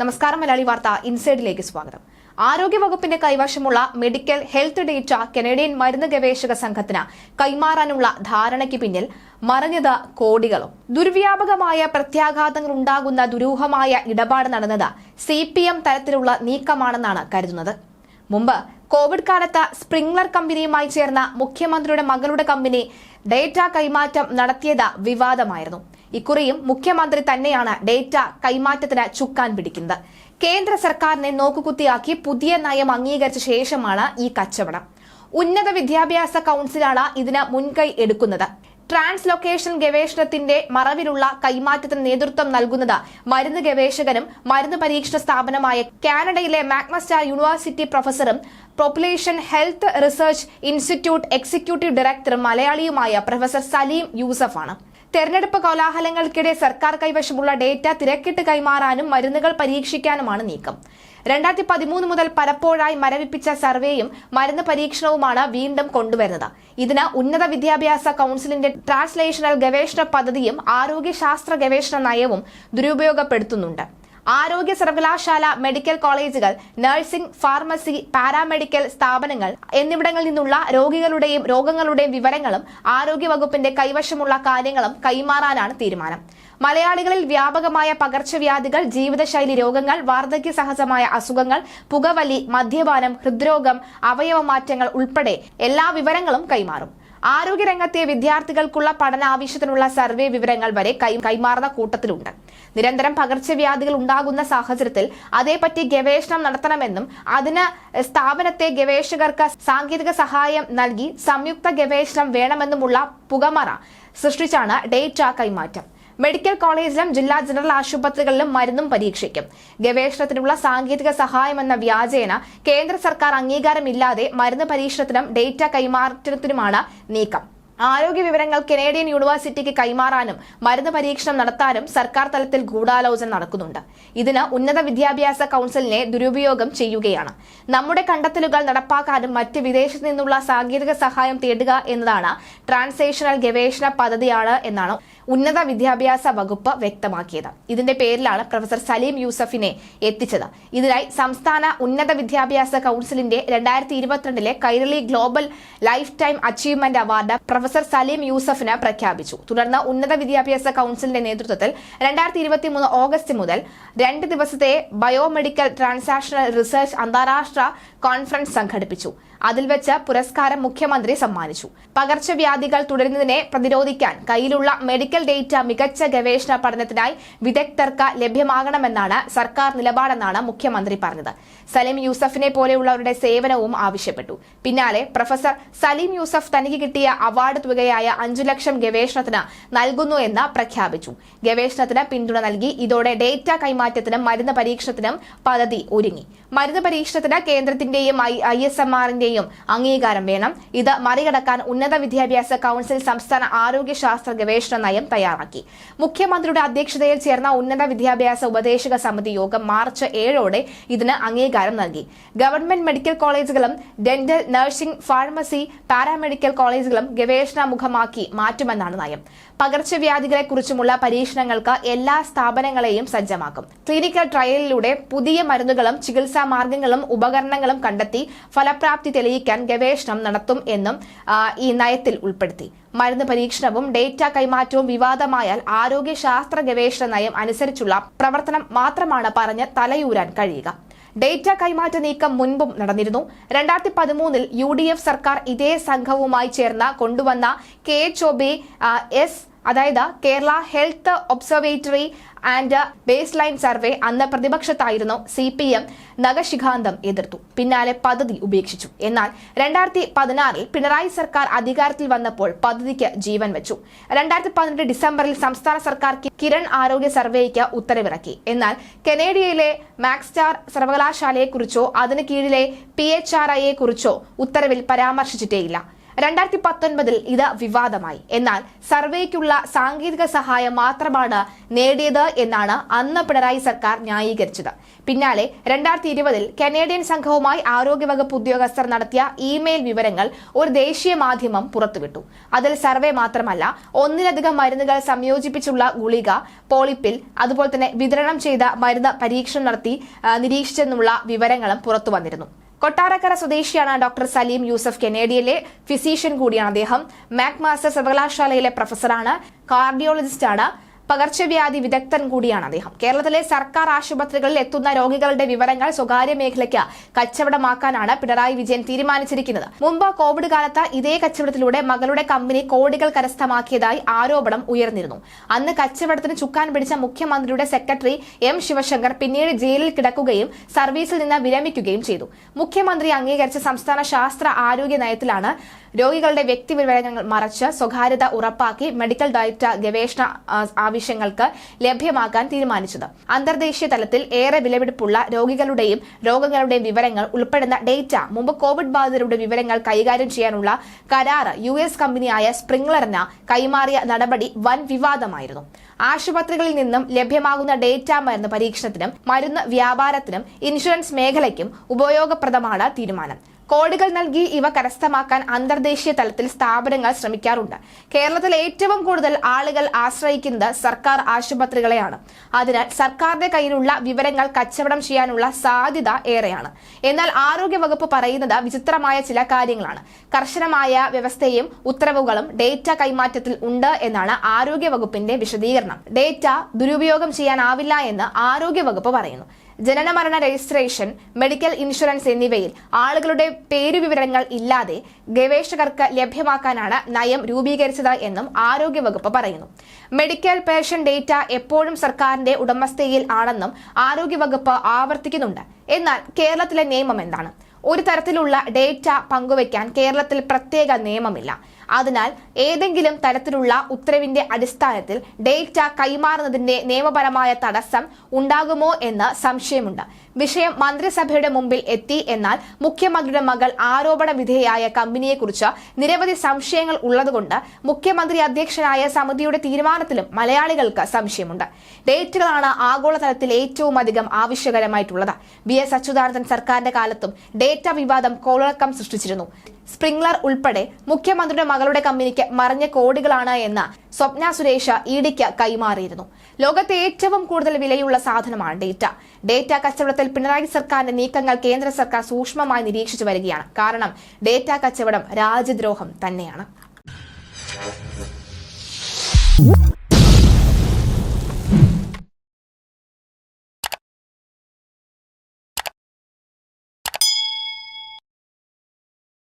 നമസ്കാരം മലയാളി വാർത്ത ഇൻസൈഡിലേക്ക് സ്വാഗതം. ആരോഗ്യവകുപ്പിന്റെ കൈവശമുള്ള മെഡിക്കൽ ഹെൽത്ത് ഡേറ്റ കനേഡിയൻ മരുന്ന് ഗവേഷക സംഘത്തിന് കൈമാറാനുള്ള ധാരണയ്ക്ക് പിന്നിൽ മറഞ്ഞത് കോടികളും. ദുർവ്യാപകമായ പ്രത്യാഘാതങ്ങൾ ഉണ്ടാകുന്ന ദുരൂഹമായ ഇടപാട് നടന്നത് സി തരത്തിലുള്ള നീക്കമാണെന്നാണ് കരുതുന്നത്. മുമ്പ് കോവിഡ് കാലത്ത് സ്പ്രിംഗ്ലർ കമ്പനിയുമായി ചേർന്ന മുഖ്യമന്ത്രിയുടെ മകളുടെ കമ്പനി ഡേറ്റ കൈമാറ്റം നടത്തിയത് വിവാദമായിരുന്നു. ഇക്കുറിയും മുഖ്യമന്ത്രി തന്നെയാണ് ഡേറ്റ കൈമാറ്റത്തിന് ചുക്കാൻ പിടിക്കുന്നത്. കേന്ദ്ര സർക്കാരിനെ നോക്കുകുത്തിയാക്കി പുതിയ നയം അംഗീകരിച്ച ശേഷമാണ് ഈ കച്ചവടം. ഉന്നത വിദ്യാഭ്യാസ കൌൺസിലാണ് ഇതിന് മുൻകൈ എടുക്കുന്നത്. ട്രാൻസ്ലൊക്കേഷൻ ഗവേഷണത്തിന്റെ മറവിലുള്ള കൈമാറ്റത്തിന് നേതൃത്വം നൽകുന്നത് മരുന്ന് ഗവേഷകനും മരുന്ന് പരീക്ഷണ സ്ഥാപനമായ കാനഡയിലെ McMaster university പ്രൊഫസറും population health research institute executive ഡയറക്ടറും മലയാളിയുമായ പ്രൊഫസർ സലീം യൂസഫാണ്. തെരഞ്ഞെടുപ്പ് കോലാഹലങ്ങൾക്കിടെ സർക്കാർ കൈവശമുള്ള ഡേറ്റ തിരക്കിട്ട് കൈമാറാനും മരുന്നുകൾ പരീക്ഷിക്കാനുമാണ് നീക്കം. രണ്ടായിരത്തി പതിമൂന്ന് മുതൽ പലപ്പോഴായി മരവിപ്പിച്ച സർവേയും മരുന്ന് പരീക്ഷണവുമാണ് വീണ്ടും കൊണ്ടുവരുന്നത്. ഇതിന് ഉന്നത വിദ്യാഭ്യാസ കൌൺസിലിന്റെ ട്രാൻസ്ലേഷണൽ ഗവേഷണ പദ്ധതിയും ആരോഗ്യശാസ്ത്ര ഗവേഷണ നയവും ദുരുപയോഗപ്പെടുത്തുന്നുണ്ട്. ആരോഗ്യ സർവകലാശാല മെഡിക്കൽ കോളേജുകൾ നഴ്സിംഗ് ഫാർമസി പാരാമെഡിക്കൽ സ്ഥാപനങ്ങൾ എന്നിവിടങ്ങളിൽ നിന്നുള്ള രോഗികളുടെയും രോഗങ്ങളുടെയും വിവരങ്ങളും ആരോഗ്യവകുപ്പിന്റെ കൈവശമുള്ള കാര്യങ്ങളും കൈമാറാനാണ് തീരുമാനം. മലയാളികളിൽ വ്യാപകമായ പകർച്ചവ്യാധികൾ ജീവിതശൈലി രോഗങ്ങൾ വാർദ്ധക്യ സഹജമായ അസുഖങ്ങൾ പുകവലി മദ്യപാനം ഹൃദ്രോഗം അവയവമാറ്റങ്ങൾ ഉൾപ്പെടെ എല്ലാ വിവരങ്ങളും കൈമാറും. ആരോഗ്യരംഗത്തെ വിദ്യാർത്ഥികൾക്കുള്ള പഠനാവശ്യത്തിനുള്ള സർവേ വിവരങ്ങൾ വരെ കൈമാറുന്ന കൂട്ടത്തിലുണ്ട്. നിരന്തരം പകർച്ചവ്യാധികൾ ഉണ്ടാകുന്ന സാഹചര്യത്തിൽ അതേപറ്റി ഗവേഷണം നടത്തണമെന്നും അതിന് സ്ഥാപനത്തെ ഗവേഷകർക്ക് സാങ്കേതിക സഹായം നൽകി സംയുക്ത ഗവേഷണം വേണമെന്നുമുള്ള പുകമറ സൃഷ്ടിച്ചാണ് ഡേറ്റ കൈമാറ്റം. മെഡിക്കൽ കോളേജിലും ജില്ലാ ജനറൽ ആശുപത്രികളിലും മരുന്നും പരീക്ഷിക്കും. ഗവേഷണത്തിനുള്ള സാങ്കേതിക സഹായമെന്ന വ്യാജേന കേന്ദ്ര സർക്കാർ അംഗീകാരമില്ലാതെ മരുന്ന് പരീക്ഷണത്തിനും ഡേറ്റ കൈമാറ്റത്തിനുമാണ് നീക്കം. ആരോഗ്യ വിവരങ്ങൾ കനേഡിയൻ യൂണിവേഴ്സിറ്റിക്ക് കൈമാറാനും മരുന്ന് പരീക്ഷണം നടത്താനും സർക്കാർ തലത്തിൽ ഗൂഢാലോചന നടക്കുന്നുണ്ട്. ഇതിന് ഉന്നത വിദ്യാഭ്യാസ കൌൺസിലിനെ ദുരുപയോഗം ചെയ്യുകയാണ്. നമ്മുടെ കണ്ടെത്തലുകൾ നടപ്പാക്കാനും മറ്റ് വിദേശത്തു നിന്നുള്ള സാങ്കേതിക സഹായം തേടുക എന്നതാണ് ട്രാൻസേഷണൽ ഗവേഷണ പദ്ധതിയാണ് എന്നാണ് ഉന്നത വിദ്യാഭ്യാസ വകുപ്പ് വ്യക്തമാക്കിയത്. ഇതിന്റെ പേരിലാണ് പ്രൊഫസർ സലീം യൂസഫിനെ എത്തിച്ചത്. ഇതിനായി സംസ്ഥാന ഉന്നത വിദ്യാഭ്യാസ കൌൺസിലിന്റെ രണ്ടായിരത്തി ഇരുപത്തിരണ്ടിലെ Kairali global life time achievement award professor Saleem യൂസഫിന് പ്രഖ്യാപിച്ചു. തുടർന്ന് ഉന്നത വിദ്യാഭ്യാസ കൌൺസിലിന്റെ നേതൃത്വത്തിൽ രണ്ടായിരത്തി ഇരുപത്തി മൂന്ന് ഓഗസ്റ്റ് മുതൽ രണ്ട് ദിവസത്തെ ബയോമെഡിക്കൽ ട്രാൻസാക്ഷണൽ റിസർച്ച് അന്താരാഷ്ട്ര കോൺഫറൻസ് സംഘടിപ്പിച്ചു. അതിൽ വെച്ച് പുരസ്കാരം മുഖ്യമന്ത്രി സമ്മാനിച്ചു. പകർച്ചവ്യാധികൾ തുടരുന്നതിനെ പ്രതിരോധിക്കാൻ കയ്യിലുള്ള മെഡിക്കൽ ഡേറ്റ മികച്ച ഗവേഷണ പഠനത്തിനായി വിദഗ്ധർക്ക് ലഭ്യമാകണമെന്നാണ് സർക്കാർ നിലപാടെന്നാണ് മുഖ്യമന്ത്രി പറഞ്ഞത്. സലീം യൂസഫിനെ പോലെയുള്ളവരുടെ സേവനവും ആവശ്യപ്പെട്ടു. പിന്നാലെ പ്രൊഫസർ സലീം യൂസഫ് തനിക്ക് കിട്ടിയ അവാർഡ് തുകയായ അഞ്ചു ലക്ഷം ഗവേഷണത്തിന് നൽകുന്നു എന്ന് പ്രഖ്യാപിച്ചു. ഗവേഷണത്തിന് പിന്തുണ നൽകി ഇതോടെ ഡേറ്റ കൈമാറ്റത്തിനും മരുന്ന് പരീക്ഷണത്തിനും പദ്ധതി ഒരുങ്ങി. മരുന്ന് പരീക്ഷണത്തിന് കേന്ദ്രത്തിന്റെയും ഐ എസ് എം ആറിന്റെയും അംഗീകാരം വേണം. ഇത് മറികടക്കാൻ ഉന്നത വിദ്യാഭ്യാസ കൌൺസിൽ സംസ്ഥാന ആരോഗ്യ ശാസ്ത്ര ഗവേഷണ നയം തയ്യാറാക്കി. മുഖ്യമന്ത്രിയുടെ അധ്യക്ഷതയിൽ ചേർന്ന ഉന്നത വിദ്യാഭ്യാസ ഉപദേശക സമിതി യോഗം മാർച്ച് ഏഴോടെ ഇതിന് അംഗീകാരം നൽകി. ഗവൺമെന്റ് മെഡിക്കൽ കോളേജുകളും ഡെന്റൽ നഴ്സിംഗ് ഫാർമസി പാരാമെഡിക്കൽ കോളേജുകളും ഗവേഷണ മുഖമാക്കി മാറ്റുമെന്നാണ് നയം. പകർച്ചവ്യാധികളെക്കുറിച്ചുമുള്ള പരീക്ഷണങ്ങൾക്ക് എല്ലാ സ്ഥാപനങ്ങളെയും സജ്ജമാക്കും. ക്ലിനിക്കൽ ട്രയലിലൂടെ പുതിയ മരുന്നുകളും ചികിത്സാ മാർഗങ്ങളും ഉപകരണങ്ങളും കണ്ടെത്തി ഫലപ്രാപ്തി തെളിയിക്കാൻ ഗവേഷണം നടത്തും എന്നും ഈ നയത്തിൽ ഉൾപ്പെടുത്തി. മരുന്ന് പരീക്ഷണവും ഡേറ്റ കൈമാറ്റവും വിവാദമായാൽ ആരോഗ്യശാസ്ത്ര ഗവേഷണ നയം അനുസരിച്ചുള്ള പ്രവർത്തനം മാത്രമാണ് പറഞ്ഞ് തലയൂരാൻ കഴിയുക. ഡേറ്റ കൈമാറ്റ നീക്കം മുൻപും നടന്നിരുന്നു. രണ്ടായിരത്തി പതിമൂന്നിൽ യു ഡി എഫ് സർക്കാർ ഇതേ സംഘവുമായി ചേർന്ന കൊണ്ടുവന്ന K H O B S അതായത് Kerala health observatory and baseline survey അന്ന് പ്രതിപക്ഷത്തായിരുന്നു സി പി എം നഖശിഖാന്തം എതിർത്തു. പിന്നാലെ പദ്ധതി ഉപേക്ഷിച്ചു. എന്നാൽ രണ്ടായിരത്തി പതിനാറിൽ പിണറായി സർക്കാർ അധികാരത്തിൽ വന്നപ്പോൾ പദ്ധതിക്ക് ജീവൻ വെച്ചു. രണ്ടായിരത്തി പതിനെട്ട് ഡിസംബറിൽ സംസ്ഥാന സർക്കാർ കിരൺ ആരോഗ്യ സർവേയ്ക്ക് ഉത്തരവിറക്കി. എന്നാൽ കനേഡിയയിലെ മാക്സ്റ്റാർ സർവകലാശാലയെക്കുറിച്ചോ അതിന് കീഴിലെ പി എച്ച് ആർ ഐയെക്കുറിച്ചോ ഉത്തരവിൽ പരാമർശിച്ചിട്ടേയില്ല. രണ്ടായിരത്തി പത്തൊൻപതിൽ ഇത് വിവാദമായി. എന്നാൽ സർവേക്കുള്ള സാങ്കേതിക സഹായം മാത്രമാണ് നേടിയത് എന്നാണ് അന്ന് പിണറായി സർക്കാർ ന്യായീകരിച്ചത്. പിന്നാലെ രണ്ടായിരത്തി ഇരുപതിൽ കനേഡിയൻ സംഘവുമായി ആരോഗ്യവകുപ്പ് ഉദ്യോഗസ്ഥർ നടത്തിയ ഇമെയിൽ വിവരങ്ങൾ ഒരു ദേശീയ മാധ്യമം പുറത്തുവിട്ടു. അതിൽ സർവേ മാത്രമല്ല ഒന്നിലധികം മരുന്നുകൾ സംയോജിപ്പിച്ചുള്ള ഗുളിക പോളിപ്പിൽ അതുപോലെ തന്നെ വിതരണം ചെയ്ത മരുന്ന് പരീക്ഷണം നടത്തി നിരീക്ഷിച്ചെന്നുള്ള വിവരങ്ങളും പുറത്തു വന്നിരുന്നു കൊട്ടാരക്കര സ്വദേശിയാണ് ഡോക്ടർ സലീം യൂസഫ് കെനേഡിയയിലെ ഫിസീഷ്യൻ കൂടിയാണ് അദ്ദേഹം. മാക്മാസ്റ്റർ സർവകലാശാലയിലെ പ്രൊഫസറാണ്. കാർഡിയോളജിസ്റ്റാണ്. പകർച്ചവ്യാധി വിദഗ്ധൻ കൂടിയാണ് അദ്ദേഹം. കേരളത്തിലെ സർക്കാർ ആശുപത്രികളിൽ എത്തുന്ന രോഗികളുടെ വിവരങ്ങൾ സ്വകാര്യ മേഖലയ്ക്ക് കച്ചവടമാക്കാനാണ് പിണറായി വിജയൻ തീരുമാനിച്ചിരിക്കുന്നത്. മുമ്പ് കോവിഡ് കാലത്ത് ഇതേ കച്ചവടത്തിലൂടെ മകളുടെ കമ്പനി കോടികൾ കരസ്ഥമാക്കിയതായി ആരോപണം ഉയർന്നിരുന്നു. അന്ന് കച്ചവടത്തിന് ചുക്കാൻ പിടിച്ച മുഖ്യമന്ത്രിയുടെ സെക്രട്ടറി എം ശിവശങ്കർ പിന്നീട് ജയിലിൽ കിടക്കുകയും സർവീസിൽ നിന്ന് വിരമിക്കുകയും ചെയ്തു. മുഖ്യമന്ത്രി അംഗീകരിച്ച സംസ്ഥാന ശാസ്ത്ര ആരോഗ്യ നയത്തിലാണ് രോഗികളുടെ വ്യക്തിവിവരങ്ങൾ മറച്ച് സ്വകാര്യത ഉറപ്പാക്കി മെഡിക്കൽ ഡയറ്റ ഗവേഷണ ആവശ്യങ്ങൾക്ക് ലഭ്യമാക്കാൻ തീരുമാനിച്ചത്. അന്തർദേശീയ തലത്തിൽ ഏറെ വിലപിടിപ്പുള്ള രോഗികളുടെയും രോഗങ്ങളുടെയും വിവരങ്ങൾ ഉൾപ്പെടുന്ന ഡേറ്റ മുമ്പ് കോവിഡ് ബാധിതരുടെ വിവരങ്ങൾ കൈകാര്യം ചെയ്യാനുള്ള കരാറ് യു എസ് കമ്പനിയായ സ്പ്രിംഗ്ലറിന് കൈമാറിയ നടപടി വൻ വിവാദമായിരുന്നു. ആശുപത്രികളിൽ നിന്നും ലഭ്യമാകുന്ന ഡേറ്റ മരുന്ന് പരീക്ഷണത്തിനും മരുന്ന് വ്യാപാരത്തിനും ഇൻഷുറൻസ് മേഖലയ്ക്കും ഉപയോഗപ്രദമാണ് തീരുമാനം. കോടികൾ നൽകി ഇവ കരസ്ഥമാക്കാൻ അന്തർദേശീയ തലത്തിൽ സ്ഥാപനങ്ങൾ ശ്രമിക്കാറുണ്ട്. കേരളത്തിൽ ഏറ്റവും കൂടുതൽ ആളുകൾ ആശ്രയിക്കുന്നത് സർക്കാർ ആശുപത്രികളെയാണ്. അതിനാൽ സർക്കാരിന്റെ കയ്യിലുള്ള വിവരങ്ങൾ കച്ചവടം ചെയ്യാനുള്ള സാധ്യത ഏറെയാണ്. എന്നാൽ ആരോഗ്യവകുപ്പ് പറയുന്നത് വിചിത്രമായ ചില കാര്യങ്ങളാണ്. കർശനമായ വ്യവസ്ഥയും ഉത്തരവുകളും ഡേറ്റ കൈമാറ്റത്തിൽ ഉണ്ട് എന്നാണ് ആരോഗ്യവകുപ്പിന്റെ വിശദീകരണം. ഡേറ്റ ദുരുപയോഗം ചെയ്യാനാവില്ല എന്ന് ആരോഗ്യവകുപ്പ് പറയുന്നു. ജനനമരണ രജിസ്ട്രേഷൻ മെഡിക്കൽ ഇൻഷുറൻസ് എന്നിവയിൽ ആളുകളുടെ പേരുവിവരങ്ങൾ ഇല്ലാതെ ഗവേഷകർക്ക് ലഭ്യമാക്കാനാണ് നയം രൂപീകരിച്ചത് എന്നും ആരോഗ്യവകുപ്പ് പറയുന്നു. മെഡിക്കൽ പേഷ്യൻ ഡേറ്റ എപ്പോഴും സർക്കാരിന്റെ ഉടമസ്ഥയിൽ ആണെന്നും ആരോഗ്യവകുപ്പ് ആവർത്തിക്കുന്നുണ്ട്. എന്നാൽ കേരളത്തിലെ നിയമം എന്താണ്? ഒരു തരത്തിലുള്ള ഡേറ്റ പങ്കുവയ്ക്കാൻ കേരളത്തിൽ പ്രത്യേക നിയമമില്ല. അതിനാൽ ഏതെങ്കിലും തരത്തിലുള്ള ഉത്തരവിന്റെ അടിസ്ഥാനത്തിൽ ഡേറ്റ കൈമാറുന്നതിന്റെ നിയമപരമായ തടസ്സം ഉണ്ടാകുമോ എന്ന് സംശയമുണ്ട്. വിഷയം മന്ത്രിസഭയുടെ മുമ്പിൽ എത്തി എന്നാൽ മുഖ്യമന്ത്രിയുടെ മകൾ ആരോപണ വിധേയായ കമ്പനിയെക്കുറിച്ച് നിരവധി സംശയങ്ങൾ ഉള്ളതുകൊണ്ട് മുഖ്യമന്ത്രി അധ്യക്ഷനായ സമിതിയുടെ തീരുമാനത്തിലും മലയാളികൾക്ക് സംശയമുണ്ട്. ഡേറ്റുകളാണ് ആഗോളതലത്തിൽ ഏറ്റവും അധികം ആവശ്യകരമായിട്ടുള്ളത്. വി എസ് അച്യുതാനന്ദൻ സർക്കാരിന്റെ കാലത്തും ഡേറ്റ വിവാദം കോളിളക്കം സൃഷ്ടിച്ചിരുന്നു. സ്പ്രിംഗ്ലർ ഉൾപ്പെടെ മുഖ്യമന്ത്രിയുടെ മകളുടെ കമ്പനിക്ക് മറിഞ്ഞ കോടികളാണ് എന്ന സ്വപ്ന സുരേഷ് ഇഡിക്ക് കൈമാറിയിരുന്നു. ലോകത്തെ ഏറ്റവും കൂടുതൽ വിലയുള്ള സാധനമാണ് ഡേറ്റ. ഡേറ്റ കച്ചവടത്തിൽ പിണറായി സർക്കാരിന്റെ നീക്കങ്ങൾ കേന്ദ്ര സർക്കാർ സൂക്ഷ്മമായി നിരീക്ഷിച്ചു വരികയാണ്. കാരണം ഡേറ്റ കച്ചവടം രാജ്യദ്രോഹം തന്നെയാണ്.